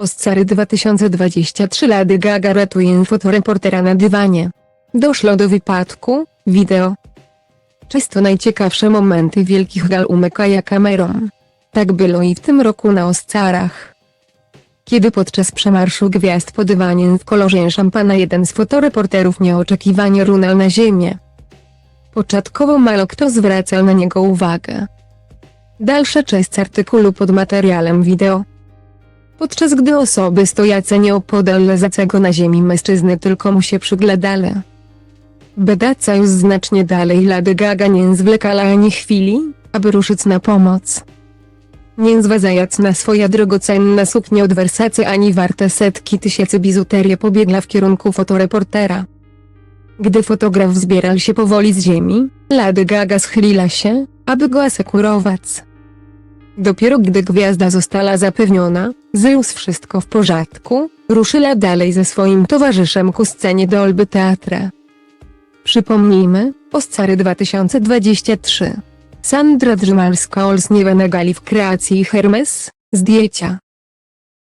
Oscary 2023 Lady Gaga ratuje fotoreportera na dywanie. Doszło do wypadku, wideo. Często najciekawsze momenty wielkich gal umykaja kamerą. Tak było i w tym roku na Oscarach. Kiedy podczas przemarszu gwiazd po dywanie w kolorze szampana jeden z fotoreporterów nieoczekiwanie runął na ziemię. Początkowo mało kto zwracał na niego uwagę. Dalsza część artykułu pod materiałem wideo. Podczas gdy osoby stojące nieopodal leżącego na ziemi mężczyzny tylko mu się przyglądały. Bedaca już znacznie dalej Lady Gaga nie zwlekała ani chwili, aby ruszyć na pomoc. Nie zważając na swoja drogocenna suknia od Versace ani warte setki tysięcy bizuterię pobiegła w kierunku fotoreportera. Gdy fotograf zbierał się powoli z ziemi, Lady Gaga schyliła się, aby go asekurować. Dopiero gdy gwiazda została zapewniona, już wszystko w porządku, ruszyła dalej ze swoim towarzyszem ku scenie Dolby Teatra. Przypomnijmy, Oscary 2023. Sandra Drzymalska-Olsniewa na gali w kreacji Hermes, zdjęcia.